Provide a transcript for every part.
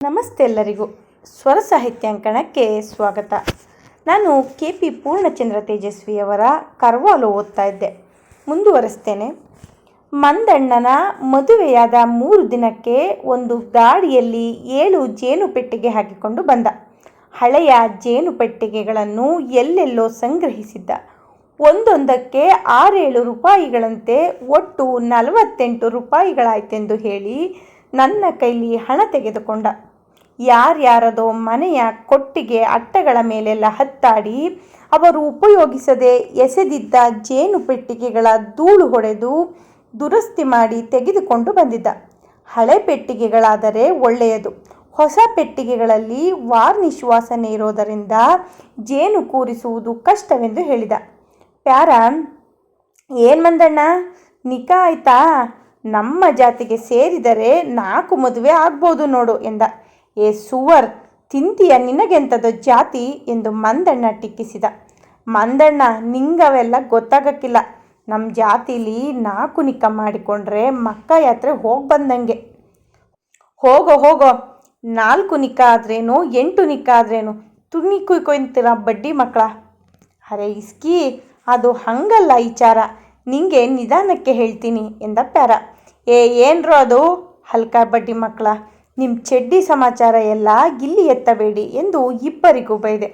ನಮಸ್ತೆ ಎಲ್ಲರಿಗೂ. ಸ್ವರ ಸಾಹಿತ್ಯಾಂಕಣಕ್ಕೆ ಸ್ವಾಗತ. ನಾನು ಕೆ ಪಿ ಪೂರ್ಣಚಂದ್ರ ತೇಜಸ್ವಿಯವರ ಕರ್ವಾಲು ಓದ್ತಾ ಇದ್ದೆ. ಮುಂದುವರೆಸ್ತೇನೆ. ಮಂದಣ್ಣನ ಮದುವೆಯಾದ ಮೂರು ದಿನಕ್ಕೆ ಒಂದು ಗಾಡಿಯಲ್ಲಿ ಏಳು ಜೇನು ಪೆಟ್ಟಿಗೆ ಹಾಕಿಕೊಂಡು ಬಂದ. ಹಳೆಯ ಜೇನು ಪೆಟ್ಟಿಗೆಗಳನ್ನು ಎಲ್ಲೆಲ್ಲೋ ಸಂಗ್ರಹಿಸಿದ್ದ. ಒಂದೊಂದಕ್ಕೆ ಆರೇಳು ರೂಪಾಯಿಗಳಂತೆ ಒಟ್ಟು ನಲವತ್ತೆಂಟು ರೂಪಾಯಿಗಳಾಯ್ತೆಂದು ಹೇಳಿ ನನ್ನ ಕೈಲಿ ಹಣ ತೆಗೆದುಕೊಂಡ. ಯಾರ್ಯಾರದೋ ಮನೆಯ ಕೊಟ್ಟಿಗೆ ಅಟ್ಟಗಳ ಮೇಲೆಲ್ಲ ಹತ್ತಾಡಿ ಅವರು ಉಪಯೋಗಿಸದೆ ಎಸೆದಿದ್ದ ಜೇನು ಪೆಟ್ಟಿಗೆಗಳ ಧೂಳು ಹೊಡೆದು ದುರಸ್ತಿ ಮಾಡಿ ತೆಗೆದುಕೊಂಡು ಬಂದಿದ್ದ. ಹಳೆ ಪೆಟ್ಟಿಗೆಗಳಾದರೆ ಒಳ್ಳೆಯದು. ಹೊಸ ಪೆಟ್ಟಿಗೆಗಳಲ್ಲಿ ವಾರ್ನಿಶ್ ವಾಸನೆ ಇರೋದರಿಂದ ಜೇನು ಕೂರಿಸುವುದು ಕಷ್ಟವೆಂದು ಹೇಳಿದ. ಪ್ಯಾರ, ಏನು ಮಂದಣ್ಣ? ನಿಕಾ ಆಯ್ತಾ? ನಮ್ಮ ಜಾತಿಗೆ ಸೇರಿದರೆ ನಾಲ್ಕು ಮದುವೆ ಆಗ್ಬೋದು ನೋಡು ಎಂದ. ಏ ಸುವರ್, ತಿಂತೀಯ ನಿನಗೆಂಥದ್ದು ಜಾತಿ? ಎಂದು ಮಂದಣ್ಣ ಟಿಕ್ಕಿಸಿದ ಮಂದಣ್ಣ, ನಿಂಗವೆಲ್ಲ ಗೊತ್ತಾಗಕ್ಕಿಲ್ಲ. ನಮ್ಮ ಜಾತಿಲಿ ನಾಲ್ಕು ನಿಕ್ಕ ಮಾಡಿಕೊಂಡ್ರೆ ಮಕ್ಕ ಯಾತ್ರೆ ಹೋಗಿ ಬಂದಂಗೆ. ಹೋಗೋ ಹೋಗೋ, ನಾಲ್ಕು ನಿಕ್ಕ ಆದ್ರೇನು, ಎಂಟು ನಿಕ್ಕ ಆದ್ರೇನು? ತುಣಿ ಕುಯ್ಕೊಂತೀರ ಬಡ್ಡಿ ಮಕ್ಕಳ? ಅರೆ ಇಸ್ಕಿ, ಅದು ಹಂಗಲ್ಲ ವಿಚಾರ ನಿಂಗೆ ನಿಧಾನಕ್ಕೆ ಹೇಳ್ತೀನಿ ಎಂದ ಪ್ಯಾರ. ಏ, ಏನ್ರೋ ಅದು? ಹಲ್ಕ ಬಡ್ಡಿ ಮಕ್ಕಳ. ನಿಮ್ಮ ಚೆಡ್ಡಿ ಸಮಾಚಾರ ಎಲ್ಲ ಗಿಲ್ಲಿ ಎತ್ತಬೇಡಿ ಎಂದು ಇಬ್ಬರಿಗೂ ಬೈದೆ.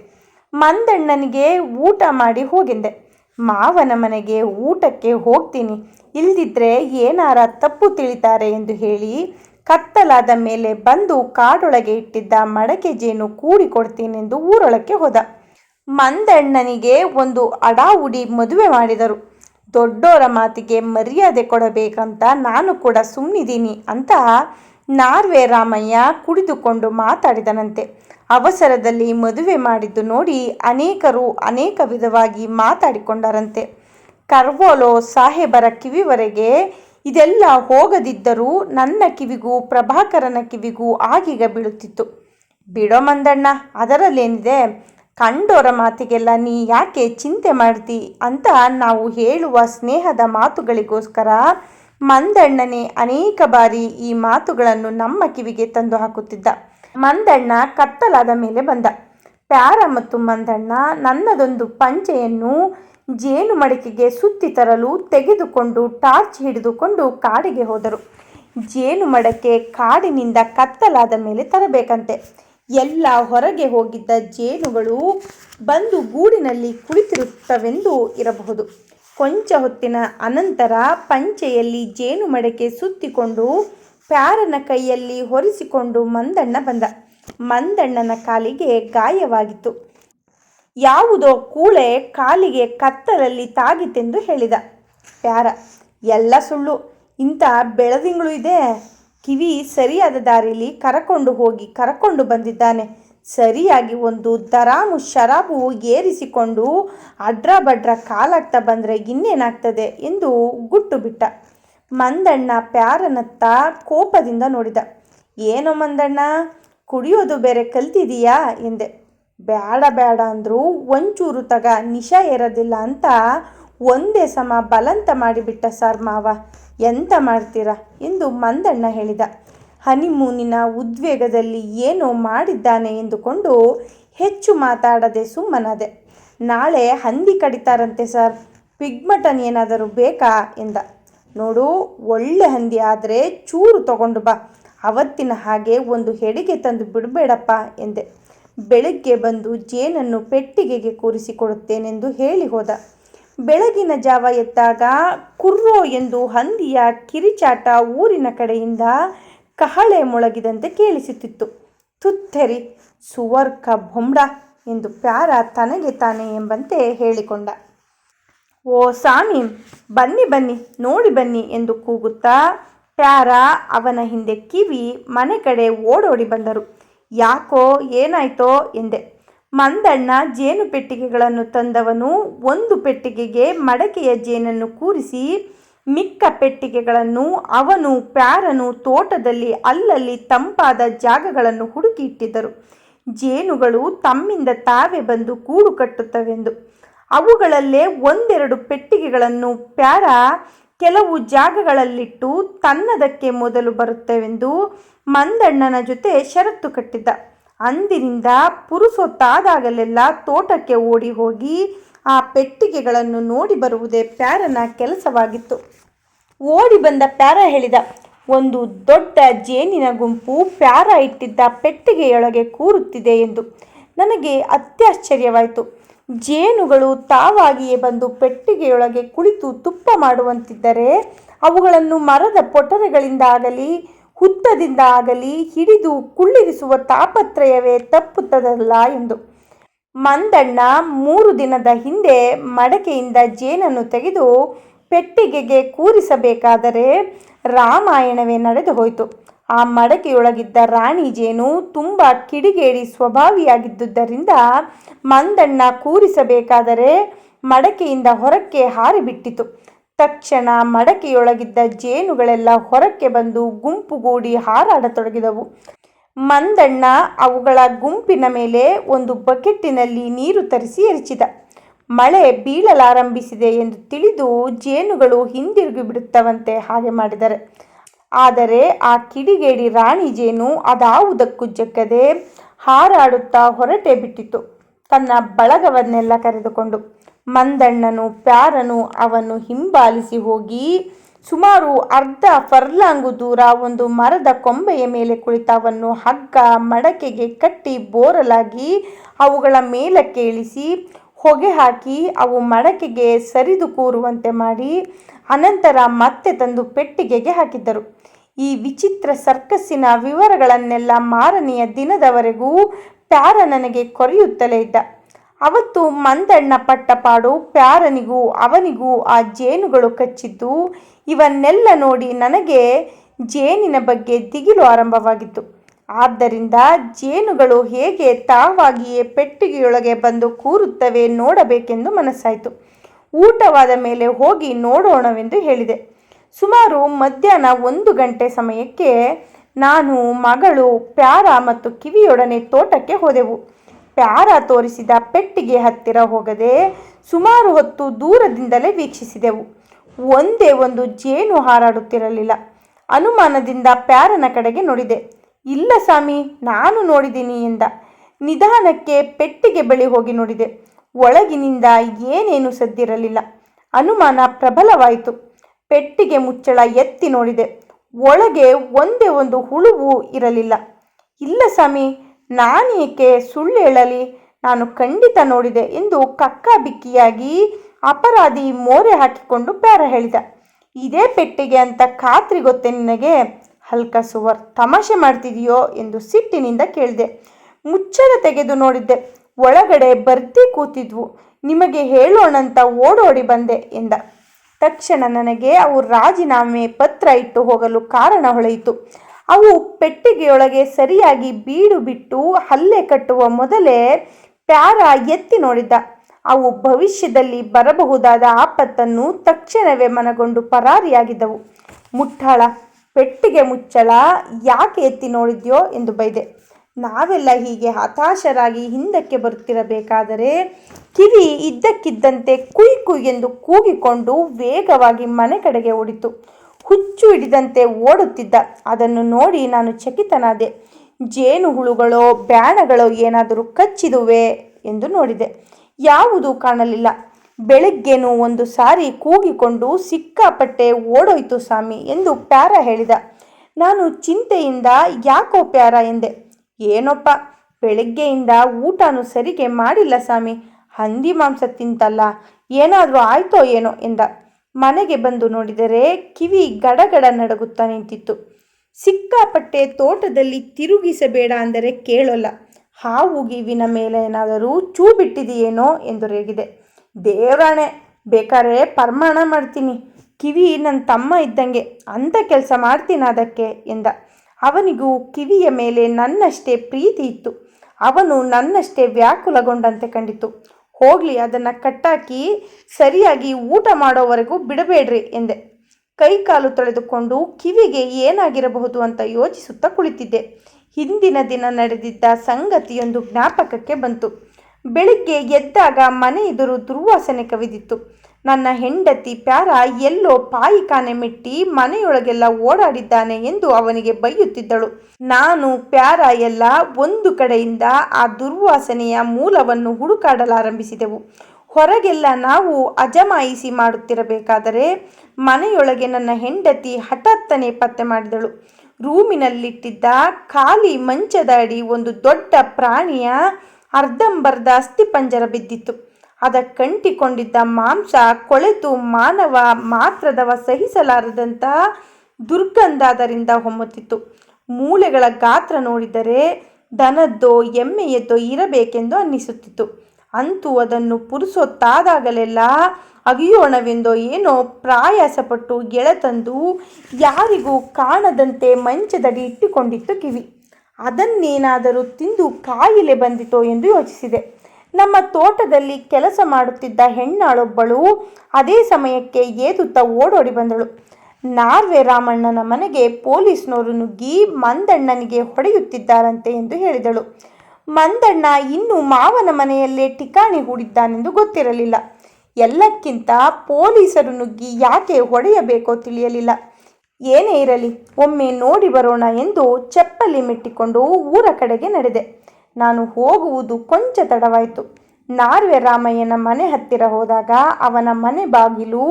ಮಂದಣ್ಣನಿಗೆ ಊಟ ಮಾಡಿ ಹೋಗಿಂದೆ. ಮಾವನ ಮನೆಗೆ ಊಟಕ್ಕೆ ಹೋಗ್ತೀನಿ. ಇಲ್ದಿದ್ರೆ ಏನಾರ ತಪ್ಪು ತಿಳಿತಾರೆ ಎಂದು ಹೇಳಿ ಕತ್ತಲಾದ ಮೇಲೆ ಬಂದು ಕಾಡೊಳಗೆ ಇಟ್ಟಿದ್ದ ಮಡಕೆ ಜೇನು ಕೂಡಿ ಕೊಡ್ತೀನೆಂದು ಊರೊಳಕ್ಕೆ ಹೋದ. ಮಂದಣ್ಣನಿಗೆ ಒಂದು ಅಡಾವುಡಿ ಮದುವೆ ಮಾಡಿದರು. ದೊಡ್ಡೋರ ಮಾತಿಗೆ ಮರ್ಯಾದೆ ಕೊಡಬೇಕಂತ ನಾನು ಕೂಡ ಸುಮ್ಮನಿದ್ದೀನಿ ಅಂತ ನಾರ್ವೆ ರಾಮಯ್ಯ ಕುಡಿದುಕೊಂಡು ಮಾತಾಡಿದನಂತೆ. ಅವಸರದಲ್ಲಿ ಮದುವೆ ಮಾಡಿದ್ದು ನೋಡಿ ಅನೇಕರು ಅನೇಕ ವಿಧವಾಗಿ ಮಾತಾಡಿಕೊಂಡರಂತೆ. ಕರ್ವೋಲೋ ಸಾಹೇಬರ ಕಿವಿವರೆಗೆ ಇದೆಲ್ಲ ಹೋಗದಿದ್ದರೂ ನನ್ನ ಕಿವಿಗೂ ಪ್ರಭಾಕರನ ಕಿವಿಗೂ ಆಗೀಗ ಬೀಳುತ್ತಿತ್ತು. ಬಿಡೋ ಮಂದಣ್ಣ, ಅದರಲ್ಲೇನಿದೆ? ಕಂಡೋರ ಮಾತಿಗೆಲ್ಲ ನೀ ಯಾಕೆ ಚಿಂತೆ ಮಾಡ್ತಿ ಅಂತ ನಾವು ಹೇಳುವ ಸ್ನೇಹದ ಮಾತುಗಳಿಗೋಸ್ಕರ ಮಂದಣ್ಣನೇ ಅನೇಕ ಬಾರಿ ಈ ಮಾತುಗಳನ್ನು ನಮ್ಮ ಕಿವಿಗೆ ತಂದು ಹಾಕುತ್ತಿದ್ದ. ಮಂದಣ್ಣ ಕತ್ತಲಾದ ಮೇಲೆ ಬಂದ. ಪ್ಯಾರ ಮತ್ತು ಮಂದಣ್ಣ ನನ್ನದೊಂದು ಪಂಚೆಯನ್ನು ಜೇನು ಮಡಿಕೆಗೆ ಸುತ್ತಿ ತರಲು ತೆಗೆದುಕೊಂಡು ಟಾರ್ಚ್ ಹಿಡಿದುಕೊಂಡು ಕಾಡಿಗೆ ಹೋದರು. ಜೇನು ಮಡಕೆ ಕಾಡಿನಿಂದ ಕತ್ತಲಾದ ಮೇಲೆ ತರಬೇಕಂತೆ. ಎಲ್ಲ ಹೊರಗೆ ಹೋಗಿದ್ದ ಜೇನುಗಳು ಬಂದು ಗೂಡಿನಲ್ಲಿ ಕುಳಿತಿರುತ್ತವೆಂದು ಇರಬಹುದು. ಕೊಂಚ ಹೊತ್ತಿನ ಅನಂತರ ಪಂಚೆಯಲ್ಲಿ ಜೇನು ಮಡಕೆ ಸುತ್ತಿಕೊಂಡು ಪ್ಯಾರನ ಕೈಯಲ್ಲಿ ಹೊರಿಸಿಕೊಂಡು ಮಂದಣ್ಣ ಬಂದ. ಮಂದಣ್ಣನ ಕಾಲಿಗೆ ಗಾಯವಾಗಿತ್ತು. ಯಾವುದೋ ಕೂಳೆ ಕಾಲಿಗೆ ಕತ್ತಲಲ್ಲಿ ತಾಗಿತೆಂದು ಹೇಳಿದ. ಪ್ಯಾರ, ಎಲ್ಲ ಸುಳ್ಳು. ಇಂಥ ಬೆಳದಿಂಗಳು ಇದೆ. ಕಿವಿ ಸರಿಯಾದ ದಾರಿಲಿ ಕರಕೊಂಡು ಹೋಗಿ ಕರಕೊಂಡು ಬಂದಿದ್ದಾನೆ. ಸರಿಯಾಗಿ ಒಂದು ದರಾಮು ಶರಾಬು ಏರಿಸಿಕೊಂಡು ಅಡ್ರ ಬಡ್ರ ಕಾಲಾಗ್ತಾ ಬಂದರೆ ಇನ್ನೇನಾಗ್ತದೆ ಎಂದು ಗುಟ್ಟು ಬಿಟ್ಟ. ಮಂದಣ್ಣ ಪ್ಯಾರನತ್ತ ಕೋಪದಿಂದ ನೋಡಿದ. ಏನು ಮಂದಣ್ಣ, ಕುಡಿಯೋದು ಬೇರೆ ಕಲ್ತಿದೀಯಾ? ಎಂದೆ. ಬೇಡ ಬೇಡ ಅಂದರೂ ಒಂಚೂರು ತಗ ನಿಶ ಇರೋದಿಲ್ಲ ಅಂತ ಒಂದೇ ಸಮ ಬಲಂತ ಮಾಡಿಬಿಟ್ಟ ಸರ್ ಮಾವ. ಎಂತ ಮಾಡ್ತೀರಾ? ಎಂದು ಮಂದಣ್ಣ ಹೇಳಿದ. ಹನಿಮೂನಿನ ಉದ್ವೇಗದಲ್ಲಿ ಏನೋ ಮಾಡಿದ್ದಾನೆ ಎಂದುಕೊಂಡು ಹೆಚ್ಚು ಮಾತಾಡದೆ ಸುಮ್ಮನದೆ. ನಾಳೆ ಹಂದಿ ಕಡಿತಾರಂತೆ ಸರ್. ಪಿಗ್ಮಟನ್ ಏನಾದರೂ ಬೇಕಾ ಎಂದ. ನೋಡು, ಒಳ್ಳೆ ಹಂದಿ ಆದರೆ ಚೂರು ತಗೊಂಡು ಬಾ. ಅವತ್ತಿನ ಹಾಗೆ ಒಂದು ಹೆಡಿಗೆ ತಂದು ಬಿಡಬೇಡಪ್ಪ ಎಂದೆ. ಬೆಳಗ್ಗೆ ಬಂದು ಜೇನನ್ನು ಪೆಟ್ಟಿಗೆಗೆ ಕೂರಿಸಿಕೊಡುತ್ತೇನೆಂದು ಹೇಳಿ ಹೋದ. ಬೆಳಗಿನ ಜಾವ ಎತ್ತಾಗ ಕುರ್ರೋ ಎಂದು ಹಂದಿಯ ಕಿರಿಚಾಟ ಊರಿನ ಕಡೆಯಿಂದ ಕಹಳೆ ಮೊಳಗಿದಂತೆ ಕೇಳಿಸುತ್ತಿತ್ತು. ತುತ್ತೆರಿ ಸುವರ್ಕ ಬೊಂಬ್ಡ ಎಂದು ಪ್ಯಾರ ತನಗೆ ತಾನೆ ಎಂಬಂತೆ ಹೇಳಿಕೊಂಡ. ಓ ಸ್ವಾಮಿ, ಬನ್ನಿ ಬನ್ನಿ, ನೋಡಿ, ಬನ್ನಿ ಎಂದು ಕೂಗುತ್ತಾ ಪ್ಯಾರ ಅವನ ಹಿಂದೆ ಕಿವಿ ಮನೆ ಕಡೆ ಓಡೋಡಿ ಬಂದರು. ಯಾಕೋ, ಏನಾಯ್ತೋ ಎಂದೆ. ಮಂದಣ್ಣ ಜೇನು ಪೆಟ್ಟಿಗೆಗಳನ್ನು ತಂದವನು ಒಂದು ಪೆಟ್ಟಿಗೆಗೆ ಮಡಕೆಯ ಜೇನನ್ನು ಕೂರಿಸಿ ಮಿಕ್ಕ ಪೆಟ್ಟಿಗೆಗಳನ್ನು ಅವನು ಪ್ಯಾರನು ತೋಟದಲ್ಲಿ ಅಲ್ಲಲ್ಲಿ ತಂಪಾದ ಜಾಗಗಳನ್ನು ಹುಡುಕಿ ಇಟ್ಟಿದ್ದರು ಜೇನುಗಳು ತಮ್ಮಿಂದ ತಾವೇ ಬಂದು ಕೂಡು ಕಟ್ಟುತ್ತವೆಂದು. ಅವುಗಳಲ್ಲೇ ಒಂದೆರಡು ಪೆಟ್ಟಿಗೆಗಳನ್ನು ಪ್ಯಾರ ಕೆಲವು ಜಾಗಗಳಲ್ಲಿಟ್ಟು ತನ್ನದಕ್ಕೆ ಮೊದಲು ಬರುತ್ತವೆಂದು ಮಂದಣ್ಣನ ಜೊತೆ ಷರತ್ತು ಕಟ್ಟಿದ್ದ. ಅಂದಿನಿಂದ ಪುರುಸೊತ್ತಾದಾಗಲೆಲ್ಲ ತೋಟಕ್ಕೆ ಓಡಿ ಹೋಗಿ ಆ ಪೆಟ್ಟಿಗೆಗಳನ್ನು ನೋಡಿ ಬರುವುದೇ ಪ್ಯಾರನ ಕೆಲಸವಾಗಿತ್ತು. ಓಡಿ ಬಂದ ಪ್ಯಾರ ಹೇಳಿದ, ಒಂದು ದೊಡ್ಡ ಜೇನಿನ ಗುಂಪು ಪ್ಯಾರ ಇಟ್ಟಿದ್ದ ಪೆಟ್ಟಿಗೆಯೊಳಗೆ ಕೂರುತ್ತಿದೆ ಎಂದು. ನನಗೆ ಅತ್ಯಾಶ್ಚರ್ಯವಾಯಿತು. ಜೇನುಗಳು ತಾವಾಗಿಯೇ ಬಂದು ಪೆಟ್ಟಿಗೆಯೊಳಗೆ ಕುಳಿತು ತುಪ್ಪ ಮಾಡುವಂತಿದ್ದರೆ, ಅವುಗಳನ್ನು ಮರದ ಪೊಟರೆಗಳಿಂದ ಆಗಲಿ, ಹುತ್ತದಿಂದ ಆಗಲಿ ಹಿಡಿದು ಕುಳ್ಳಿರಿಸುವ ತಾಪತ್ರಯವೇ ತಪ್ಪುತ್ತದಲ್ಲ ಎಂದು. ಮಂದಣ್ಣ ಮೂರು ದಿನದ ಹಿಂದೆ ಮಡಕೆಯಿಂದ ಜೇನನ್ನು ತೆಗೆದು ಪೆಟ್ಟಿಗೆಗೆ ಕೂರಿಸಬೇಕಾದರೆ ರಾಮಾಯಣವೇ ನಡೆದು ಹೋಯಿತು. ಆ ಮಡಕೆಯೊಳಗಿದ್ದ ರಾಣಿ ಜೇನು ತುಂಬ ಕಿಡಿಗೇಡಿ ಸ್ವಭಾವಿಯಾಗಿದ್ದುದರಿಂದ ಮಂದಣ್ಣ ಕೂರಿಸಬೇಕಾದರೆ ಮಡಕೆಯಿಂದ ಹೊರಕ್ಕೆ ಹಾರಿಬಿಟ್ಟಿತು. ತಕ್ಷಣ ಮಡಕೆಯೊಳಗಿದ್ದ ಜೇನುಗಳೆಲ್ಲ ಹೊರಕ್ಕೆ ಬಂದು ಗುಂಪುಗೂಡಿ ಹಾರಾಡತೊಡಗಿದವು. ಮಂದಣ್ಣ ಅವುಗಳ ಗುಂಪಿನ ಮೇಲೆ ಒಂದು ಬಕೆಟ್ಟಿನಲ್ಲಿ ನೀರು ತರಿಸಿ ಎರಚಿದ. ಮಳೆ ಬೀಳಲಾರಂಭಿಸಿದೆ ಎಂದು ತಿಳಿದು ಜೇನುಗಳು ಹಿಂದಿರುಗಿ ಬಿಡುತ್ತವಂತೆ ಹಾಗೆ ಮಾಡಿದರೆ. ಆದರೆ ಆ ಕಿಡಿಗೇಡಿ ರಾಣಿ ಜೇನು ಅದಾವುದಕ್ಕೂ ಜಗ್ಗದೆ ಹಾರಾಡುತ್ತಾ ಹೊರಟೆ ಬಿಟ್ಟಿತು. ತನ್ನ ಬಳಗವನ್ನೆಲ್ಲ ಕರೆದುಕೊಂಡು. ಮಂದಣ್ಣನು ಪ್ಯಾರನು ಅವನ್ನು ಹಿಂಬಾಲಿಸಿ ಹೋಗಿ ಸುಮಾರು ಅರ್ಧ ಫರ್ಲಾಂಗು ದೂರ ಒಂದು ಮರದ ಕೊಂಬೆಯ ಮೇಲೆ ಕುಳಿತವನ್ನು ಹಗ್ಗ ಮಡಕೆಗೆ ಕಟ್ಟಿ ಬೋರಲಾಗಿ ಅವುಗಳ ಮೇಲಕ್ಕೆ ಇಳಿಸಿ ಹೊಗೆ ಹಾಕಿ ಅವು ಮಡಕೆಗೆ ಸರಿದು ಕೂರುವಂತೆ ಮಾಡಿ ಅನಂತರ ಮತ್ತೆ ತಂದು ಪೆಟ್ಟಿಗೆಗೆ ಹಾಕಿದ್ದರು. ಈ ವಿಚಿತ್ರ ಸರ್ಕಸ್ಸಿನ ವಿವರಗಳನ್ನೆಲ್ಲ ಮಾರನೆಯ ದಿನದವರೆಗೂ ಪ್ಯಾರ ನನಗೆ ಕೊರೆಯುತ್ತಲೇ ಇದ್ದ. ಅವತ್ತು ಮಂದಣ್ಣ ಪಟ್ಟಪಾಡು ಪ್ಯಾರನಿಗೂ ಅವನಿಗೂ ಆ ಜೇನುಗಳು ಕಚ್ಚಿದ್ದು ಇವನ್ನೆಲ್ಲ ನೋಡಿ ನನಗೆ ಜೇನಿನ ಬಗ್ಗೆ ದಿಗಿಲು ಆರಂಭವಾಗಿತ್ತು. ಆದ್ದರಿಂದ ಜೇನುಗಳು ಹೇಗೆ ತಾವಾಗಿಯೇ ಪೆಟ್ಟಿಗೆಯೊಳಗೆ ಬಂದು ಕೂರುತ್ತವೆ ನೋಡಬೇಕೆಂದು ಮನಸ್ಸಾಯಿತು. ಊಟವಾದ ಮೇಲೆ ಹೋಗಿ ನೋಡೋಣವೆಂದು ಹೇಳಿದೆ. ಸುಮಾರು ಮಧ್ಯಾಹ್ನ ಒಂದು ಗಂಟೆ ಸಮಯಕ್ಕೆ ನಾನು, ಮಗಳು, ಪ್ಯಾರ ಮತ್ತು ಕಿವಿಯೊಡನೆ ತೋಟಕ್ಕೆ ಹೋದೆವು. ಪ್ಯಾರ ತೋರಿಸಿದ ಪೆಟ್ಟಿಗೆ ಹತ್ತಿರ ಹೋಗದೆ ಸುಮಾರು ಹೊತ್ತು ದೂರದಿಂದಲೇ ವೀಕ್ಷಿಸಿದೆವು. ಒಂದೇ ಒಂದು ಜೇನು ಹಾರಾಡುತ್ತಿರಲಿಲ್ಲ. ಅನುಮಾನದಿಂದ ಪ್ಯಾರನ ಕಡೆಗೆ ನೋಡಿದೆ. ಇಲ್ಲ ಸ್ವಾಮಿ, ನಾನು ನೋಡಿದ್ದೀನಿ ಎಂದ. ನಿಧಾನಕ್ಕೆ ಪೆಟ್ಟಿಗೆ ಬಳಿ ಹೋಗಿ ನೋಡಿದೆ. ಒಳಗಿನಿಂದ ಏನೇನು ಸದ್ದಿರಲಿಲ್ಲ. ಅನುಮಾನ ಪ್ರಬಲವಾಯಿತು. ಪೆಟ್ಟಿಗೆ ಮುಚ್ಚಳ ಎತ್ತಿ ನೋಡಿದೆ. ಒಳಗೆ ಒಂದೇ ಒಂದು ಹುಳುವು ಇರಲಿಲ್ಲ. ಇಲ್ಲ ಸ್ವಾಮಿ, ನಾನೇಕೆ ಸುಳ್ಳು ಹೇಳಲಿ? ನಾನು ಖಂಡಿತ ನೋಡಿದೆ ಎಂದು ಕಕ್ಕಾಬಿಕ್ಕಿಯಾಗಿ ಅಪರಾಧಿ ಮೋರೆ ಹಾಕಿಕೊಂಡು ಪ್ಯಾರ ಹೇಳಿದ. ಇದೇ ಪೆಟ್ಟಿಗೆ ಅಂತ ಖಾತ್ರಿ ಗೊತ್ತೆ ನಿನಗೆ? ಹಲ್ಕ ಸುವರ್, ತಮಾಷೆ ಮಾಡ್ತಿದೆಯೋ ಎಂದು ಸಿಟ್ಟಿನಿಂದ ಕೇಳಿದೆ. ಮುಚ್ಚದ ತೆಗೆದು ನೋಡಿದ್ದೆ. ಒಳಗಡೆ ಬರ್ತಿ ಕೂತಿದ್ವು. ನಿಮಗೆ ಹೇಳೋಣಂತ ಓಡೋಡಿ ಬಂದೆ ಎಂದ. ತಕ್ಷಣ ನನಗೆ ಅವು ರಾಜೀನಾಮೆ ಪತ್ರ ಇಟ್ಟು ಹೋಗಲು ಕಾರಣ ಹೊಳೆಯಿತು. ಅವು ಪೆಟ್ಟಿಗೆಯೊಳಗೆ ಸರಿಯಾಗಿ ಬೀಡು ಬಿಟ್ಟು ಹಲ್ಲೆ ಕಟ್ಟುವ ಮೊದಲೇ ಪ್ಯಾರ ಎತ್ತಿ ನೋಡಿದ್ದ. ಅವು ಭವಿಷ್ಯದಲ್ಲಿ ಬರಬಹುದಾದ ಆಪತ್ತನ್ನು ತಕ್ಷಣವೇ ಮನಗೊಂಡು ಪರಾರಿಯಾಗಿದ್ದವು. ಮುಟ್ಟಾಳ, ಪೆಟ್ಟಿಗೆ ಮುಚ್ಚಳ, ಯಾಕೆ ಎತ್ತಿ ನೋಡಿದ್ಯೋ ಎಂದು ಬೈದೆ. ನಾವೆಲ್ಲ ಹೀಗೆ ಹತಾಶರಾಗಿ ಹಿಂದಕ್ಕೆ ಬರುತ್ತಿರಬೇಕಾದರೆ ಕಿವಿ ಇದ್ದಕ್ಕಿದ್ದಂತೆ ಕುಯ್ ಕುಯ್ ಎಂದು ಕೂಗಿಕೊಂಡು ವೇಗವಾಗಿ ಮನೆ ಕಡೆಗೆ ಓಡಿತು. ಹುಚ್ಚು ಹಿಡಿದಂತೆ ಓಡುತ್ತಿದ್ದ, ಅದನ್ನು ನೋಡಿ ನಾನು ಚಕಿತನಾದೆ. ಜೇನು ಹುಳುಗಳೋ ಬ್ಯಾಣಗಳೋ ಏನಾದರೂ ಕಚ್ಚಿದುವೆ ಎಂದು ನೋಡಿದೆ. ಯಾವುದೂ ಕಾಣಲಿಲ್ಲ. ಬೆಳಗ್ಗೆನೂ ಒಂದು ಸಾರಿ ಕೂಗಿಕೊಂಡು ಸಿಕ್ಕಾಪಟ್ಟೆ ಓಡೋಯ್ತು ಸ್ವಾಮಿ ಎಂದು ಪ್ಯಾರ ಹೇಳಿದ. ನಾನು ಚಿಂತೆಯಿಂದ ಯಾಕೋ ಪ್ಯಾರ ಎಂದೆ. ಏನೋಪ್ಪ, ಬೆಳಗ್ಗೆಯಿಂದ ಊಟನೂ ಸರಿಗೆ ಮಾಡಿಲ್ಲ ಸ್ವಾಮಿ. ಹಂದಿ ಮಾಂಸ ತಿಂತಲ್ಲ, ಏನಾದರೂ ಆಯ್ತೋ ಏನೋ ಎಂದ. ಮನೆಗೆ ಬಂದು ನೋಡಿದರೆ ಕಿವಿ ಗಡಗಡ ನಡಗುತ್ತಾ ನಿಂತಿತ್ತು. ಸಿಕ್ಕಾಪಟ್ಟೆ ತೋಟದಲ್ಲಿ ತಿರುಗಿಸಬೇಡ ಅಂದರೆ ಕೇಳೋಲ್ಲ. ಹಾವು ಗೀವಿನ ಮೇಲೆ ಏನಾದರೂ ಚೂ ಬಿಟ್ಟಿದೆಯೇನೋ ಎಂದು ರೇಗಿದೆ. ದೇವರಾಣೆ ಬೇಕಾದ್ರೆ ಪರ್ಮಾಣ ಮಾಡ್ತೀನಿ. ಕಿವಿ ನನ್ನ ತಮ್ಮ ಇದ್ದಂಗೆ ಅಂತ ಕೆಲಸ ಮಾಡ್ತೀನಿ ಅದಕ್ಕೆ ಎಂದ. ಅವನಿಗೂ ಕಿವಿಯ ಮೇಲೆ ನನ್ನಷ್ಟೇ ಪ್ರೀತಿ ಇತ್ತು. ಅವನು ನನ್ನಷ್ಟೇ ವ್ಯಾಕುಲಗೊಂಡಂತೆ ಕಂಡಿತು. ಹೋಗಲಿ, ಅದನ್ನು ಕಟ್ಟಾಕಿ ಸರಿಯಾಗಿ ಊಟ ಮಾಡೋವರೆಗೂ ಬಿಡಬೇಡ್ರಿ ಎಂದೆ. ಕೈಕಾಲು ತೊಳೆದುಕೊಂಡು ಕಿವಿಗೆ ಏನಾಗಿರಬಹುದು ಅಂತ ಯೋಚಿಸುತ್ತಾ ಕುಳಿತಿದ್ದೆ. ಹಿಂದಿನ ದಿನ ನಡೆದಿದ್ದ ಸಂಗತಿಯೊಂದು ಜ್ಞಾಪಕಕ್ಕೆ ಬಂತು. ಬೆಳಿಗ್ಗೆ ಎದ್ದಾಗ ಮನೆ ಎದುರು ದುರ್ವಾಸನೆ ಕವಿದಿತ್ತು. ನನ್ನ ಹೆಂಡತಿ ಪ್ಯಾರ ಎಲ್ಲೋ ಪಾಯಿಖಾನೆ ಮೆಟ್ಟಿ ಮನೆಯೊಳಗೆಲ್ಲ ಓಡಾಡಿದ್ದಾನೆ ಎಂದು ಅವನಿಗೆ ಬೈಯುತ್ತಿದ್ದಳು. ನಾನು ಪ್ಯಾರ ಎಲ್ಲ ಒಂದು ಕಡೆಯಿಂದ ಆ ದುರ್ವಾಸನೆಯ ಮೂಲವನ್ನು ಹುಡುಕಾಡಲಾರಂಭಿಸಿದೆವು. ಹೊರಗೆಲ್ಲ ನಾವು ಅಜಮಾಯಿಸಿ ಮಾಡುತ್ತಿರಬೇಕಾದರೆ ಮನೆಯೊಳಗೆ ನನ್ನ ಹೆಂಡತಿ ಹಠಾತ್ತನೆ ಪತ್ತೆ ಮಾಡಿದಳು. ರೂಮಿನಲ್ಲಿಟ್ಟಿದ್ದ ಖಾಲಿ ಮಂಚದ ಅಡಿ ಒಂದು ದೊಡ್ಡ ಪ್ರಾಣಿಯ ಅರ್ಧಂಬರ್ಧ ಅಸ್ಥಿಪಂಜರ ಬಿದ್ದಿತ್ತು. ಅದಕ್ಕಂಟಿಕೊಂಡಿದ್ದ ಮಾಂಸ ಕೊಳೆತು ಮಾನವ ಮಾತ್ರದವ ಸಹಿಸಲಾರದಂಥ ದುರ್ಗಂಧ ಅದರಿಂದ ಹೊಮ್ಮುತ್ತಿತ್ತು. ಮೂಳೆಗಳ ಗಾತ್ರ ನೋಡಿದರೆ ದನದ್ದೋ ಎಮ್ಮೆಯದ್ದೋ ಇರಬೇಕೆಂದು ಅನ್ನಿಸುತ್ತಿತ್ತು. ಅಂತೂ ಅದನ್ನು ಪುರುಸೊತ್ತಾದಾಗಲೆಲ್ಲ ಅಗಿಯೋಣವೆಂದೋ ಏನೋ ಪ್ರಾಯಾಸಪಟ್ಟು ಗೆಳೆತಂದು ಯಾರಿಗೂ ಕಾಣದಂತೆ ಮಂಚದಡಿ ಇಟ್ಟುಕೊಂಡಿತ್ತು ಕಿವಿ. ಅದನ್ನೇನಾದರೂ ತಿಂದು ಕಾಯಿಲೆ ಬಂದಿತೋ ಎಂದು ಯೋಚಿಸಿದೆ. ನಮ್ಮ ತೋಟದಲ್ಲಿ ಕೆಲಸ ಮಾಡುತ್ತಿದ್ದ ಹೆಣ್ಣಾಳೊಬ್ಬಳು ಅದೇ ಸಮಯಕ್ಕೆ ಏದುತ್ತ ಓಡೋಡಿ ಬಂದಳು. ನಾರ್ವೆ ರಾಮಣ್ಣನ ಮನೆಗೆ ಪೊಲೀಸ್ನವರು ನುಗ್ಗಿ ಮಂದಣ್ಣನಿಗೆ ಹೊಡೆಯುತ್ತಿದ್ದಾರಂತೆ ಎಂದು ಹೇಳಿದಳು. ಮಂದಣ್ಣ ಇನ್ನೂ ಮಾವನ ಮನೆಯಲ್ಲೇ ಠಿಕಾಣಿ ಹೂಡಿದ್ದಾನೆಂದು ಗೊತ್ತಿರಲಿಲ್ಲ. ಎಲ್ಲಕ್ಕಿಂತ ಪೊಲೀಸರು ನುಗ್ಗಿ ಯಾಕೆ ಹೊಡೆಯಬೇಕೋ ತಿಳಿಯಲಿಲ್ಲ. ಏನೇ ಇರಲಿ, ಒಮ್ಮೆ ನೋಡಿ ಬರೋಣ ಎಂದು ಚಪ್ಪಲಿ ಮೆಟ್ಟಿಕೊಂಡು ಊರ ಕಡೆಗೆ ನಡೆದೆ. ನಾನು ಹೋಗುವುದು ಕೊಂಚ ತಡವಾಯಿತು. ನಾರ್ವೆ ರಾಮಯ್ಯನ ಮನೆ ಹತ್ತಿರ ಹೋದಾಗ ಅವನ ಮನೆ ಬಾಗಿಲು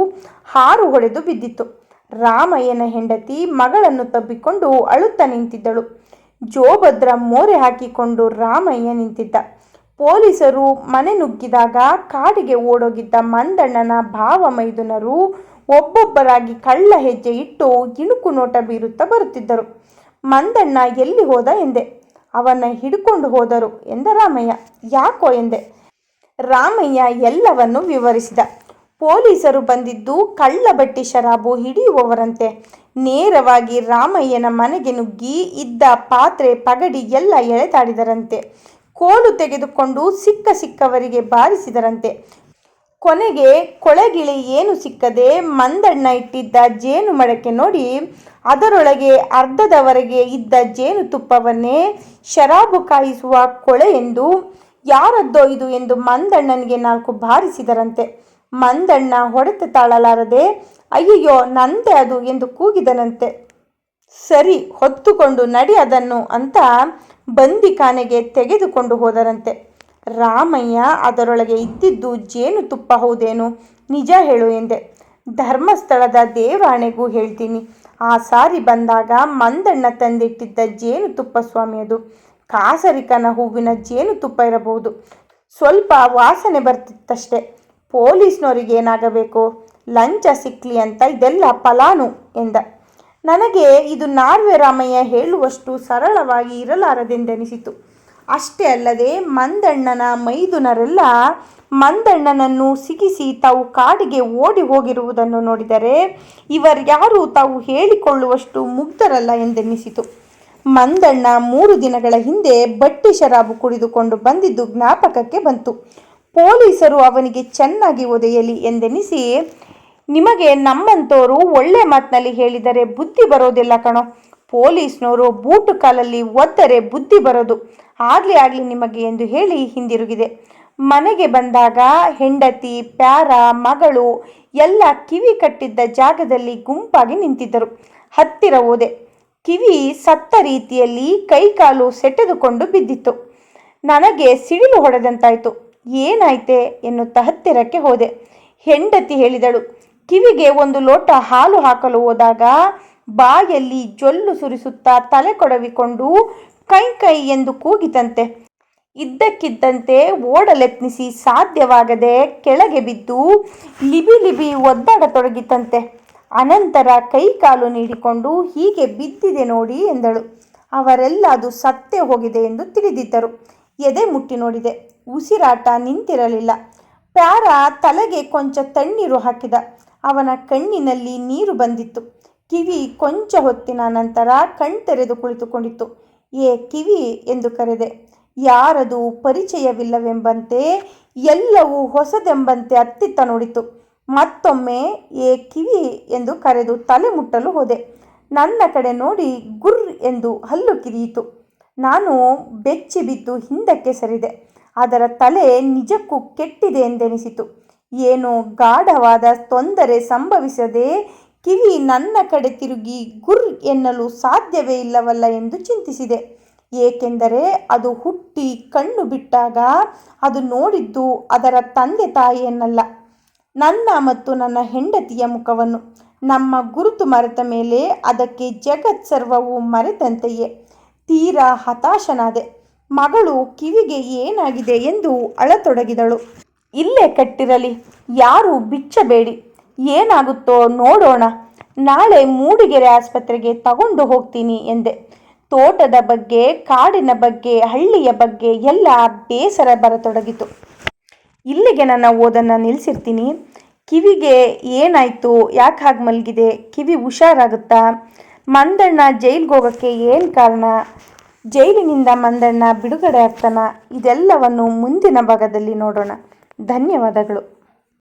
ಹಾರು ಹೊಡೆದು ಬಿದ್ದಿತ್ತು. ರಾಮಯ್ಯನ ಹೆಂಡತಿ ಮಗಳನ್ನು ತಬ್ಬಿಕೊಂಡು ಅಳುತ್ತಾ ನಿಂತಿದ್ದಳು. ಜೋಭದ್ರ ಮೋರೆ ಹಾಕಿಕೊಂಡು ರಾಮಯ್ಯ ನಿಂತಿದ್ದ. ಪೊಲೀಸರು ಮನೆ ನುಗ್ಗಿದಾಗ ಕಾಡಿಗೆ ಓಡೋಗಿದ್ದ ಮಂದಣ್ಣನ ಭಾವ ಮೈದುನರು ಒಬ್ಬೊಬ್ಬರಾಗಿ ಕಳ್ಳ ಹೆಜ್ಜೆ ಇಟ್ಟು ಇಣುಕು ನೋಟ ಬೀರುತ್ತಾ ಬರುತ್ತಿದ್ದರು. ಮಂದಣ್ಣ ಎಲ್ಲಿ ಹೋದ ಎಂದೆ. ಅವನ ಹಿಡ್ಕೊಂಡು ಹೋದರು ಎಂದ ರಾಮಯ್ಯ. ಯಾಕೋ ಎಂದೆ. ರಾಮಯ್ಯ ಎಲ್ಲವನ್ನು ವಿವರಿಸಿದ. ಪೊಲೀಸರು ಬಂದಿದ್ದು ಕಳ್ಳ ಬಟ್ಟಿ ಶರಾಬು ಹಿಡಿಯುವವರಂತೆ. ನೇರವಾಗಿ ರಾಮಯ್ಯನ ಮನೆಗೆ ನುಗ್ಗಿ ಇದ್ದ ಪಾತ್ರೆ ಪಗಡಿ ಎಲ್ಲ ಎಳೆದಾಡಿದರಂತೆ. ಕೋಲು ತೆಗೆದುಕೊಂಡು ಸಿಕ್ಕ ಸಿಕ್ಕವರಿಗೆ ಬಾರಿಸಿದರಂತೆ. ಕೊನೆಗೆ ಕೊಳೆಗಿಳಿ ಏನು ಸಿಕ್ಕದೆ ಮಂದಣ್ಣ ಇಟ್ಟಿದ್ದ ಜೇನು ಮಡಕೆ ನೋಡಿ ಅದರೊಳಗೆ ಅರ್ಧದವರೆಗೆ ಇದ್ದ ಜೇನುತುಪ್ಪವನ್ನೇ ಶರಾಬು ಕಾಯಿಸುವ ಕೊಳೆ ಎಂದು ಯಾರದ್ದೋ ಇದು ಎಂದು ಮಂದಣ್ಣನಿಗೆ ನಾಲ್ಕು ಬಾರಿಸಿದರಂತೆ. ಮಂದಣ್ಣ ಹೊಡೆತ ತಾಳಲಾರದೆ, ಅಯ್ಯಯ್ಯೋ, ನಂದೆ ಅದು ಎಂದು ಕೂಗಿದನಂತೆ. ಸರಿ, ಹೊತ್ತುಕೊಂಡು ನಡಿ ಅದನ್ನು ಅಂತ ಬಂದಿಖಾನೆಗೆ ತೆಗೆದುಕೊಂಡು ಹೋದರಂತೆ ರಾಮಯ್ಯ, ಅದರೊಳಗೆ ಇದ್ದಿದ್ದು ಜೇನುತುಪ್ಪ ಹೌದೇನು? ನಿಜ ಹೇಳು ಎಂದೆ. ಧರ್ಮಸ್ಥಳದ ದೇವಾಣೆಗೂ ಹೇಳ್ತೀನಿ. ಆ ಸಾರಿ ಬಂದಾಗ ಮಂದಣ್ಣ ತಂದಿಟ್ಟಿದ್ದ ಜೇನುತುಪ್ಪ ಸ್ವಾಮಿ ಅದು. ಕಾಸರಿಕನ ಹೂವಿನ ಜೇನುತುಪ್ಪ ಇರಬಹುದು. ಸ್ವಲ್ಪ ವಾಸನೆ ಬರ್ತಿತ್ತಷ್ಟೆ. ಪೊಲೀಸ್ನವರಿಗೆ ಏನಾಗಬೇಕು? ಲಂಚ ಸಿಕ್ಲಿ ಅಂತ ಇದೆಲ್ಲ ಫಲಾನು ಎಂದ. ನನಗೆ ಇದು ನಾರ್ವೆ ರಾಮಯ್ಯ ಹೇಳುವಷ್ಟು ಸರಳವಾಗಿ ಇರಲಾರದೆಂದೆನಿಸಿತು. ಅಷ್ಟೇ ಅಲ್ಲದೆ ಮಂದಣ್ಣನ ಮೈದುನರೆಲ್ಲ ಮಂದಣ್ಣನನ್ನು ಸಿಗಿಸಿ ತಾವು ಕಾಡಿಗೆ ಓಡಿ ಹೋಗಿರುವುದನ್ನು ನೋಡಿದರೆ ಇವರ್ಯಾರು ತಾವು ಹೇಳಿಕೊಳ್ಳುವಷ್ಟು ಮುಗ್ಧರಲ್ಲ ಎಂದೆನಿಸಿತು. ಮಂದಣ್ಣ ಮೂರು ದಿನಗಳ ಹಿಂದೆ ಬಟ್ಟಿ ಶರಾಬು ಕುಡಿದುಕೊಂಡು ಬಂದಿದ್ದು ಜ್ಞಾಪಕಕ್ಕೆ ಬಂತು. ಪೊಲೀಸರು ಅವನಿಗೆ ಚೆನ್ನಾಗಿ ಒದೆಯಲಿ ಎಂದೆನಿಸಿ, ನಿಮಗೆ ನಮ್ಮಂಥವರು ಒಳ್ಳೆ ಮಾತಿನಲ್ಲಿ ಹೇಳಿದರೆ ಬುದ್ಧಿ ಬರೋದಿಲ್ಲ ಕಣೋ. ಪೊಲೀಸ್ನವರು ಬೂಟು ಕಾಲಲ್ಲಿ ಒದ್ದರೆ ಬುದ್ಧಿ ಬರೋದು. ಆಗಲಿ ಆಗಲಿ ನಿಮಗೆ ಎಂದು ಹೇಳಿ ಹಿಂದಿರುಗಿದೆ. ಮನೆಗೆ ಬಂದಾಗ ಹೆಂಡತಿ, ಪ್ಯಾರ, ಮಗಳು ಎಲ್ಲ ಕಿವಿ ಕಟ್ಟಿದ್ದ ಜಾಗದಲ್ಲಿ ಗುಂಪಾಗಿ ನಿಂತಿದ್ದರು. ಹತ್ತಿರ ಹೋದೆ. ಕಿವಿ ಸತ್ತ ರೀತಿಯಲ್ಲಿ ಕೈಕಾಲು ಸೆಟೆದುಕೊಂಡು ಬಿದ್ದಿತ್ತು. ನನಗೆ ಸಿಡಿಲು ಹೊಡೆದಂತಾಯಿತು. ಏನಾಯ್ತೆ ಎನ್ನುತ್ತ ಹತ್ತಿರಕ್ಕೆ ಹೋದೆ. ಹೆಂಡತಿ ಹೇಳಿದಳು, ಕಿವಿಗೆ ಒಂದು ಲೋಟ ಹಾಲು ಹಾಕಲು ಹೋದಾಗ ಬಾಯಲ್ಲಿ ಜೊಲ್ಲು ಸುರಿಸುತ್ತಾ ತಲೆ ಕೊಡವಿಕೊಂಡು ಕೈ ಕೈ ಎಂದು ಕೂಗಿತಂತೆ. ಇದ್ದಕ್ಕಿದ್ದಂತೆ ಓಡಲೆತ್ನಿಸಿ ಸಾಧ್ಯವಾಗದೆ ಕೆಳಗೆ ಬಿದ್ದು ಲಿಬಿ ಲಿಬಿ ಒದ್ದಾಡತೊಡಗಿತಂತೆ. ಅನಂತರ ಕೈ ಕಾಲು ನೀಡಿಕೊಂಡು ಹೀಗೆ ಬಿದ್ದಿದೆ ನೋಡಿ ಎಂದಳು. ಅವರೆಲ್ಲ ಅದು ಸತ್ತೇ ಹೋಗಿದೆ ಎಂದು ತಿಳಿದಿದ್ದರು. ಎದೆ ಮುಟ್ಟಿ ನೋಡಿದೆ. ಉಸಿರಾಟ ನಿಂತಿರಲಿಲ್ಲ. ಪ್ಯಾರ ತಲೆಗೆ ಕೊಂಚ ತಣ್ಣೀರು ಹಾಕಿದ. ಅವನ ಕಣ್ಣಿನಲ್ಲಿ ನೀರು ಬಂದಿತ್ತು. ಕಿವಿ ಕೊಂಚ ಹೊತ್ತಿನ ನಂತರ ಕಣ್ತೆರೆದು ಕುಳಿತುಕೊಂಡಿತ್ತು. ಏ ಕಿವಿ ಎಂದು ಕರೆದೆ. ಯಾರದು ಪರಿಚಯವಿಲ್ಲವೆಂಬಂತೆ, ಎಲ್ಲವೂ ಹೊಸದೆಂಬಂತೆ ಅತ್ತಿತ್ತ ನೋಡಿತು ಮತ್ತೊಮ್ಮೆ, ಏ ಕಿವಿ ಎಂದು ಕರೆದು ತಲೆ ಮುಟ್ಟಲು ಹೋದೆ. ನನ್ನ ಕಡೆ ನೋಡಿ ಗುರ್ ಎಂದು ಹಲ್ಲು ಕಿರಿಯಿತು. ನಾನು ಬೆಚ್ಚಿ ಬಿದ್ದು ಹಿಂದಕ್ಕೆ ಸರಿದೆ. ಅದರ ತಲೆ ನಿಜಕ್ಕೂ ಕೆಟ್ಟಿದೆ ಎಂದೆನಿಸಿತು. ಏನೋ ಗಾಢವಾದ ತೊಂದರೆ ಸಂಭವಿಸದೆ ಕಿವಿ ನನ್ನ ಕಡೆ ತಿರುಗಿ ಗುರ್ ಎನ್ನಲು ಸಾಧ್ಯವೇ ಇಲ್ಲವಲ್ಲ ಎಂದು ಚಿಂತಿಸಿದೆ. ಏಕೆಂದರೆ ಅದು ಹುಟ್ಟಿ ಕಣ್ಣು ಬಿಟ್ಟಾಗ ಅದು ನೋಡಿದ್ದು ಅದರ ತಂದೆ ತಾಯಿಯನ್ನಲ್ಲ. ನನ್ನ ಮತ್ತು ನನ್ನ ಹೆಂಡತಿಯ ಮುಖವನ್ನು. ನಮ್ಮ ಗುರುತು ಮರೆತ ಮೇಲೆ ಅದಕ್ಕೆ ಜಗತ್ ಸರ್ವವು ಮರೆತಂತೆಯೇ. ತೀರಾ ಹತಾಶನಾದೆ. ಮಗಳು ಕಿವಿಗೆ ಏನಾಗಿದೆ ಎಂದು ಅಳತೊಡಗಿದಳು. ಇಲ್ಲೇ ಕಟ್ಟಿರಲಿ, ಯಾರು ಬಿಚ್ಚಬೇಡಿ. ಏನಾಗುತ್ತೋ ನೋಡೋಣ. ನಾಳೆ ಮೂಡಿಗೆರೆ ಆಸ್ಪತ್ರೆಗೆ ತಗೊಂಡು ಹೋಗ್ತೀನಿ ಎಂದೆ. ತೋಟದ ಬಗ್ಗೆ, ಕಾಡಿನ ಬಗ್ಗೆ, ಹಳ್ಳಿಯ ಬಗ್ಗೆ ಎಲ್ಲ ಬೇಸರ ಬರತೊಡಗಿತು. ಇಲ್ಲಿಗೆ ನನ್ನ ಓದನ್ನು ನಿಲ್ಲಿಸಿರ್ತೀನಿ ಕಿವಿಗೆ ಏನಾಯಿತು? ಯಾಕೆ ಹಾಗೆ ಮಲಗಿದೆ? ಕಿವಿ ಹುಷಾರಾಗುತ್ತಾ? ಮಂದಣ್ಣ ಜೈಲಿಗೆ ಹೋಗೋಕ್ಕೆ ಏನು ಕಾರಣ? ಜೈಲಿನಿಂದ ಮಂದಣ್ಣ ಬಿಡುಗಡೆ ಆಗ್ತಾನ. ಇದೆಲ್ಲವನ್ನು ಮುಂದಿನ ಭಾಗದಲ್ಲಿ ನೋಡೋಣ. ಧನ್ಯವಾದಗಳು.